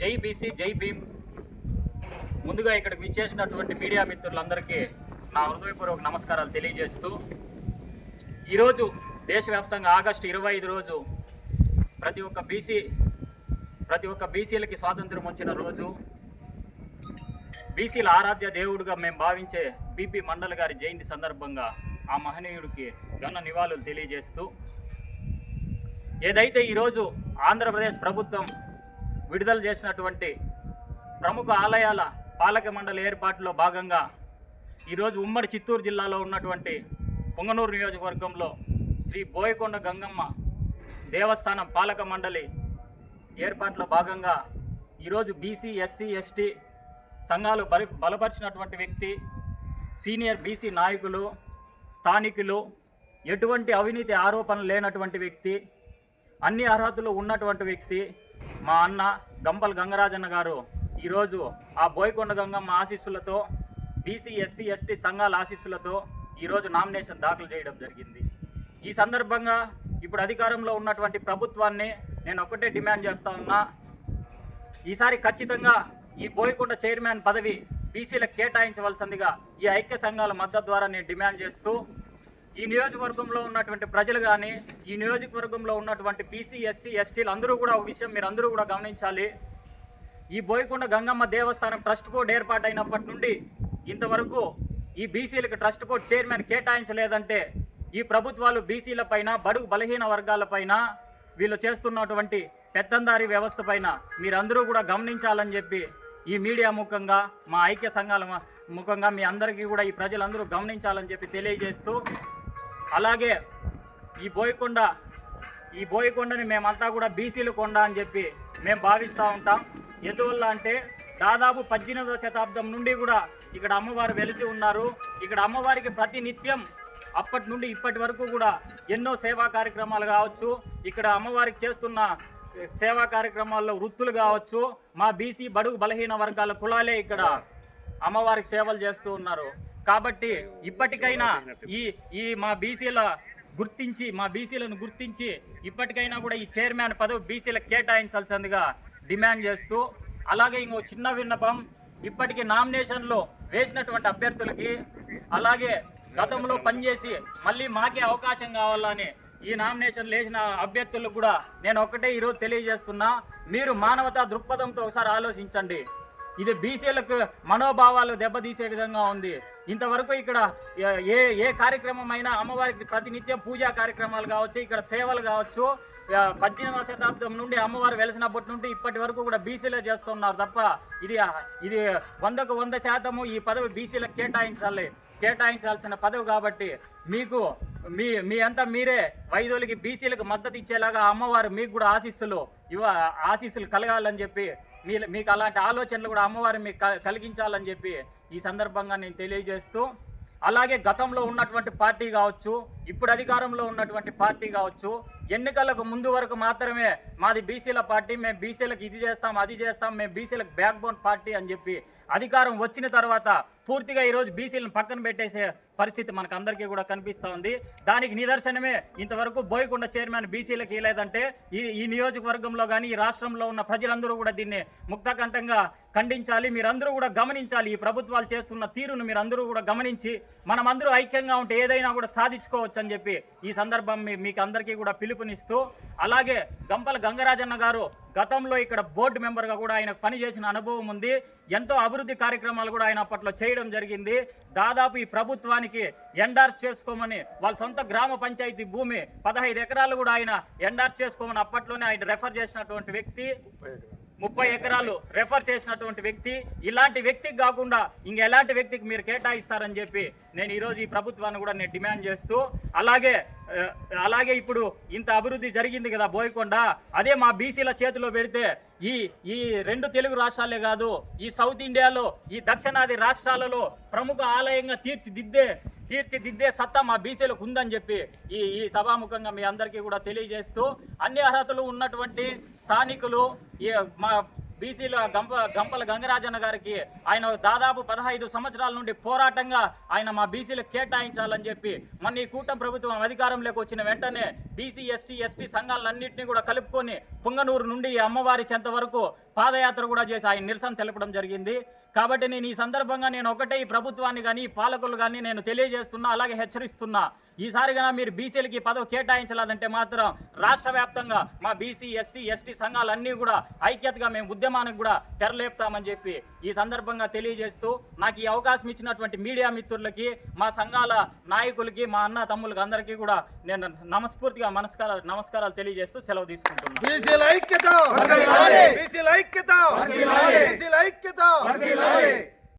జై బీసీ జై భీమ్. ముందుగా ఇక్కడికి విచ్చేసినటువంటి మీడియా మిత్రులందరికీ నా హృదయపూర్వక నమస్కారాలు తెలియజేస్తూ ఈరోజు దేశవ్యాప్తంగా ఆగస్టు ఇరవై ఐదు రోజు ప్రతి ఒక్క బీసీ ప్రతి ఒక్క బీసీలకి స్వాతంత్రం వచ్చిన రోజు బీసీల ఆరాధ్య దేవుడుగా మేము భావించే బీపీ మండల్ గారి జయంతి సందర్భంగా ఆ మహనీయుడికి ఘన నివాళులు తెలియజేస్తూ ఏదైతే ఈరోజు ఆంధ్రప్రదేశ్ ప్రభుత్వం విడుదల చేసినటువంటి ప్రముఖ ఆలయాల పాలక మండలి ఏర్పాటులో భాగంగా ఈరోజు ఉమ్మడి చిత్తూరు జిల్లాలో ఉన్నటువంటి పొంగనూరు నియోజకవర్గంలో శ్రీ బోయకొండ గంగమ్మ దేవస్థానం పాలక మండలి ఏర్పాట్లో భాగంగా ఈరోజు బీసీ ఎస్సీ ఎస్టీ సంఘాలు బలి బలపరిచినటువంటి వ్యక్తి సీనియర్ బీసీ నాయకులు స్థానికులు ఎటువంటి అవినీతి ఆరోపణలు లేనటువంటి వ్యక్తి అన్ని అర్హతలు ఉన్నటువంటి వ్యక్తి మా అన్న గంపల్ గంగరాజన్న గారు ఈరోజు ఆ బోయకొండ గంగమ్మ ఆశీస్సులతో బీసీ ఎస్సీ ఎస్టీ సంఘాల ఆశీస్సులతో ఈరోజు నామినేషన్ దాఖలు చేయడం జరిగింది. ఈ సందర్భంగా ఇప్పుడు అధికారంలో ఉన్నటువంటి ప్రభుత్వాన్ని నేను ఒకటే డిమాండ్ చేస్తా ఉన్నా ఈసారి ఖచ్చితంగా ఈ బోయకొండ చైర్మన్ పదవి బీసీలకు కేటాయించవలసిందిగా ఈ ఐక్య సంఘాల మద్దతు ద్వారా నేను డిమాండ్ చేస్తూ ఈ నియోజకవర్గంలో ఉన్నటువంటి ప్రజలు కానీ ఈ నియోజకవర్గంలో ఉన్నటువంటి బీసీ ఎస్సీ ఎస్టీలు అందరూ కూడా ఒక విషయం మీరు అందరూ కూడా గమనించాలి. ఈ బోయకొండ గంగమ్మ దేవస్థానం ట్రస్ట్ బోర్డు ఏర్పాటైనప్పటి నుండి ఇంతవరకు ఈ బీసీలకు ట్రస్ట్ బోర్డు చైర్మన్ కేటాయించలేదంటే ఈ ప్రభుత్వాలు బీసీల పైన బడుగు బలహీన వర్గాల పైన వీళ్ళు చేస్తున్నటువంటి పెత్తందారి వ్యవస్థ పైన మీరందరూ కూడా గమనించాలని చెప్పి ఈ మీడియా ముఖంగా మా ఐక్య సంఘాల ముఖంగా మీ అందరికీ కూడా ఈ ప్రజలందరూ గమనించాలని చెప్పి తెలియజేస్తూ అలాగే ఈ బోయకొండ ఈ బోయకొండని మేమంతా కూడా బీసీలు కొండ అని చెప్పి మేము భావిస్తూ ఉంటాం. ఎందువల్ల అంటే దాదాపు పద్దెనిమిదవ శతాబ్దం నుండి కూడా ఇక్కడ అమ్మవారు వెలిసి ఉన్నారు. ఇక్కడ అమ్మవారికి ప్రతి నిత్యం అప్పటి నుండి ఇప్పటి వరకు కూడా ఎన్నో సేవా కార్యక్రమాలు కావచ్చు ఇక్కడ అమ్మవారికి చేస్తున్న సేవా కార్యక్రమాల్లో వృత్తులు కావచ్చు మా బీసీ బడుగు బలహీన వర్గాల కులాలే ఇక్కడ అమ్మవారికి సేవలు చేస్తూ ఉన్నారు. కాబట్టి ఇప్పటికైనా ఈ ఈ మా బీసీల గుర్తించి మా బీసీలను గుర్తించి ఇప్పటికైనా కూడా ఈ చైర్మన్ పదవి బీసీలకు కేటాయించాల్సిందిగా డిమాండ్ చేస్తూ అలాగే ఇంకో చిన్న విన్నపం ఇప్పటికి నామినేషన్లో వేసినటువంటి అభ్యర్థులకి అలాగే గతంలో పనిచేసి మళ్ళీ మాకే అవకాశం కావాలని ఈ నామినేషన్ లేచిన అభ్యర్థులకు కూడా నేను ఒక్కటే ఈరోజు తెలియజేస్తున్నా. మీరు మానవతా దృక్పథంతో ఒకసారి ఆలోచించండి. ఇది బీసీలకు మనోభావాలు దెబ్బతీసే విధంగా ఉంది. ఇంతవరకు ఇక్కడ ఏ- ఏ కార్యక్రమం అయినా అమ్మవారికి ప్రతినిత్యం పూజా కార్యక్రమాలు కావచ్చు ఇక్కడ సేవలు కావచ్చు పద్దెనిమిదవ శతాబ్దం నుండి అమ్మవారు వెలిసినప్పటి నుండి ఇప్పటి వరకు కూడా బీసీలే చేస్తున్నారు తప్ప ఇది ఇది వందకు వంద శాతము ఈ పదవి బీసీలకు కేటాయించాలి కేటాయించాల్సిన పదవి కాబట్టి మీకు మీ మీ అంతా మీరే వైద్యులకి బీసీలకు మద్దతు ఇచ్చేలాగా అమ్మవారు మీకు కూడా ఆశీస్సులు ఇవ ఆశీస్సులు కలగాలని చెప్పి మీ మీకు అలాంటి ఆలోచనలు కూడా అమ్మవారు మీకు క- కలిగించాలని చెప్పి ఈ సందర్భంగా నేను తెలియజేస్తూ అలాగే గతంలో ఉన్నటువంటి పార్టీ కావచ్చు ఇప్పుడు అధికారంలో ఉన్నటువంటి పార్టీ కావచ్చు ఎన్నికలకు ముందు వరకు మాత్రమే మాది బీసీల పార్టీ మేము బీసీలకు ఇది చేస్తాం అది చేస్తాం మేము బీసీలకు బ్యాక్ బోన్ పార్టీ అని చెప్పి అధికారం వచ్చిన తర్వాత పూర్తిగా ఈరోజు బీసీలను పక్కన పెట్టేసే పరిస్థితి మనకు అందరికీ కూడా కనిపిస్తూ ఉంది. దానికి నిదర్శనమే ఇంతవరకు బోయకొండ చైర్మన్ బీసీలకు ఇవ్వలేదంటే ఈ ఈ నియోజకవర్గంలో కానీ ఈ రాష్ట్రంలో ఉన్న ప్రజలందరూ కూడా దీన్ని ముక్తకంఠంగా ఖండించాలి. మీరందరూ కూడా గమనించాలి. ఈ ప్రభుత్వాలు చేస్తున్న తీరును మీరందరూ కూడా గమనించి మనమందరూ ఐక్యంగా ఉంటే ఏదైనా కూడా సాధించుకోవచ్చు అని చెప్పి ఈ సందర్భం మీ- మీకు అందరికీ కూడా పిలుపునిస్తూ అలాగే గంపల గంగరాజన్న గారు గతంలో ఇక్కడ బోర్డు మెంబర్గా కూడా ఆయన పనిచేసిన అనుభవం ఉంది. ఎంతో అభివృద్ధి కార్యక్రమాలు కూడా ఆయన అప్పట్లో చేయడం జరిగింది. దాదాపు ఈ ప్రభుత్వానికి ఎండార్స్ చేసుకోమని వాళ్ళ సొంత గ్రామ పంచాయతీ భూమి పదహైదు ఎకరాలు కూడా ఆయన ఎండార్స్ చేసుకోమని అప్పట్లోనే ఆయన రెఫర్ చేసినటువంటి వ్యక్తి. ముప్పై ఎకరాలు రెఫర్ చేసినటువంటి వ్యక్తి. ఇలాంటి వ్యక్తికి కాకుండా ఇంక ఎలాంటి వ్యక్తికి మీరు కేటాయిస్తారని చెప్పి నేను ఈరోజు ఈ ప్రభుత్వాన్ని కూడా నేను డిమాండ్ చేస్తూ అలాగే అలాగే ఇప్పుడు ఇంత అభివృద్ధి జరిగింది కదా బోయకొండ అదే మా బీసీల చేతిలో పెడితే ఈ ఈ రెండు తెలుగు రాష్ట్రాలే కాదు ఈ సౌత్ ఇండియాలో ఈ దక్షిణాది రాష్ట్రాలలో ప్రముఖ ఆలయంగా తీర్చిదిద్దే తీర్చిదిద్దే సత్తా మా బీసీలకు ఉందని చెప్పి ఈ ఈ సభాముఖంగా మీ అందరికీ కూడా తెలియజేస్తూ అన్ని అర్హతలు ఉన్నటువంటి స్థానికులు ఈ మా బీసీల గంప గంపల గంగరాజన్న గారికి ఆయన దాదాపు పదహైదు సంవత్సరాల నుండి పోరాటంగా ఆయన మా బీసీలకు కేటాయించాలని చెప్పి మొన్న ఈ కూటమి ప్రభుత్వం అధికారంలోకి వచ్చిన వెంటనే బీసీ ఎస్సీ ఎస్టీ సంఘాలన్నింటినీ కూడా కలుపుకొని పుంగనూరు నుండి అమ్మవారి చెంత వరకు పాదయాత్ర కూడా చేసి ఆయన నిరసన తెలపడం జరిగింది. కాబట్టి నేను ఈ సందర్భంగా నేను ఒకటే ఈ ప్రభుత్వాన్ని కానీ ఈ పాలకులు కానీ నేను తెలియజేస్తున్నా అలాగే హెచ్చరిస్తున్నా. ఈసారి కన్నా మీరు బీసీలకి పదవి కేటాయించలేదంటే మాత్రం రాష్ట్ర వ్యాప్తంగా మా బీసీ ఎస్సీ ఎస్టీ సంఘాలన్నీ కూడా ఐక్యతగా మేము ఉద్యమానికి కూడా తెరలేపుతామని చెప్పి ఈ సందర్భంగా తెలియజేస్తూ నాకు ఈ అవకాశం ఇచ్చినటువంటి మీడియా మిత్రులకి మా సంఘాల నాయకులకి మా అన్న తమ్ములకి అందరికీ కూడా నేను నమస్ఫూర్తిగా నమస్కారాలు నమస్కారాలు తెలియజేస్తూ సెలవు తీసుకుంటున్నాను ఐక్యత బీసీల ఐక్యత బీసీల ఐక్యత